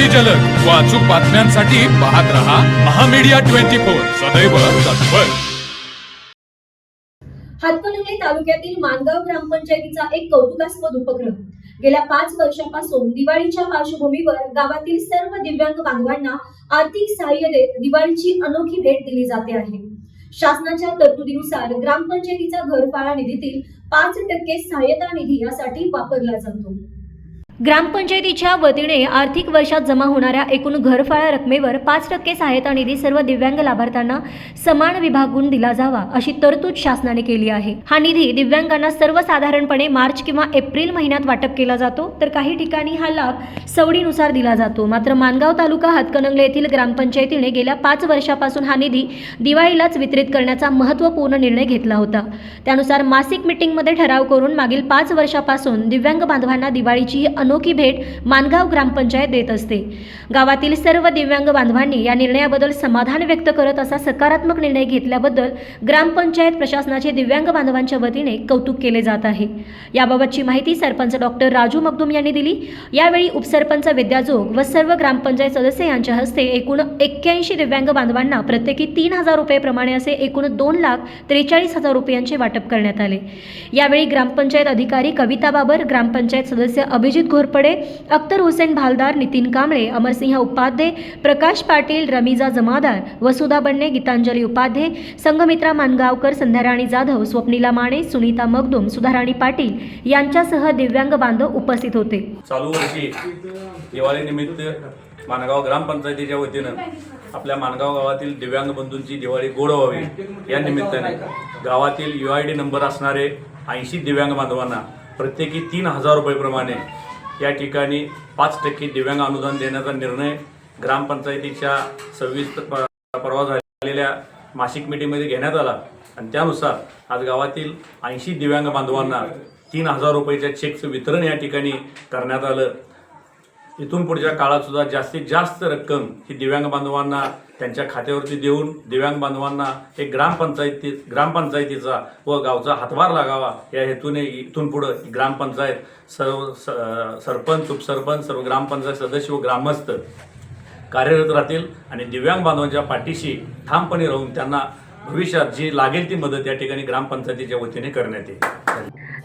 अगदी जलद. व अचूक बातम्यांसाठी पाहत रहा महामीडिया ट्वेंटी फोर. सदैव तत्पर. हातकणंगले तालुक्यातील मानगाव ग्रामपंचायतीचा एक कौतुकास्पद उपक्रम. गेल्या पाच वर्षापासून दिवाळीच्या पार्श्वभूमीवर गावातील सर्व दिव्यांग बांधवांना आर्थिक सहाय्य देत दिवाळीची अनोखी भेट दिली जाते आहे. शासनाच्या तरतुदीनुसार ग्रामपंचायतीचा घरपाळा निधीतील पाच टक्के सहाय्यता निधी यासाठी वापरला जातो. ग्रामपंचायतीच्या वतीने आर्थिक वर्षात जमा होणाऱ्या एकूण घरफाळा रकमेवर पाच टक्के सहायता निधी सर्व दिव्यांग लाभार्थ्यांना समान विभागून दिला जावा अशी तरतूद शासनाने केली आहे. हा निधी दिव्यांगांना सर्वसाधारणपणे मार्च किंवा एप्रिल महिन्यात वाटप केला जातो तर काही ठिकाणी हा लाभ सवडीनुसार दिला जातो. मात्र मानगाव तालुका हातकणंगले येथील ग्रामपंचायतीने गेल्या पाच वर्षापासून हा निधी दिवाळीलाच वितरित करण्याचा महत्त्वपूर्ण निर्णय घेतला होता. त्यानुसार मासिक मिटिंगमध्ये ठराव करून मागील पाच वर्षापासून दिव्यांग बांधवांना दिवाळीची ही अनोखी भेट मानगाव ग्रामपंचायत देत असते. गावातील सर्व दिव्यांग बांधवांनी या निर्णयाबद्दल समाधान व्यक्त करत असा सकारात्मक निर्णय घेतल्याबद्दल ग्रामपंचायत प्रशासनाचे दिव्यांग बांधवांच्या वतीने कौतुक केले जात आहे. याबाबतची माहिती सरपंच डॉक्टर राजू मगदुम यांनी दिली. यावेळी उपसरपंच विद्याजोग व सर्व ग्रामपंचायत सदस्य यांच्या हस्ते एकूण एक्क्याऐंशी दिव्यांग बांधवांना प्रत्येकी तीन हजार रुपये प्रमाणे असे एकूण दोन लाख त्रेचाळीस हजार रुपयांचे वाटप करण्यात आले. यावेळी ग्रामपंचायत अधिकारी कविता बाबर ग्रामपंचायत सदस्य अभिजित घोरपडे अख्तर हुसेन भालदार नितीन कांबळे अमरसिंह उपाध्ये प्रकाश पाटील रमिजा जमादार वसुधा बन्ने गीतांजली उपाध्ये संघमित्रा मानगावकर संध्याराणी जाधव स्वप्निला माने सुनीता मगदुम सुधाराणी पाटील यांच्यासह दिव्यांग बांधव उपस्थित होते. चालू वर्षी दिवाळी निमित्त मानगाव ग्रामपंचायतीच्या वतीनं आपल्या मानगाव गावातील दिव्यांग बंधूंची दिवाळी गोड व्हावी या निमित्ताने गावातील यू आय डी नंबर असणारे ऐंशी दिव्यांग बांधवांना प्रत्येकी तीन हजार रुपयेप्रमाणे या ठिकाणी पाच टक्के दिव्यांग अनुदान देण्याचा निर्णय ग्रामपंचायतीच्या सव्वीस परवा झालेल्या मासिक मिटीमध्ये घेण्यात आला. आणि त्यानुसार आज गावातील ऐंशी दिव्यांग बांधवांना तीन हजार रुपयाच्या चेकचं वितरण या ठिकाणी करण्यात आलं. इथून पुढच्या काळात सुद्धा जास्तीत जास्त रक्कम ही दिव्यांग बांधवांना त्यांच्या खात्यावरती देऊन दिव्यांग बांधवांना एक ग्रामपंचायती ग्रामपंचायतीचा व गावचा हातभार लागावा या हेतूने इथून पुढं ग्रामपंचायत सर्व स- सरपंच उपसरपंच सर्व ग्रामपंचायत सदस्य व ग्रामस्थ कार्यरत राहतील आणि दिव्यांग बांधवांच्या पाठीशी ठामपणे राहून त्यांना भविष्यात जी लागेल ती मदत या ठिकाणी ग्रामपंचायतीच्या वतीने करण्यात येईल.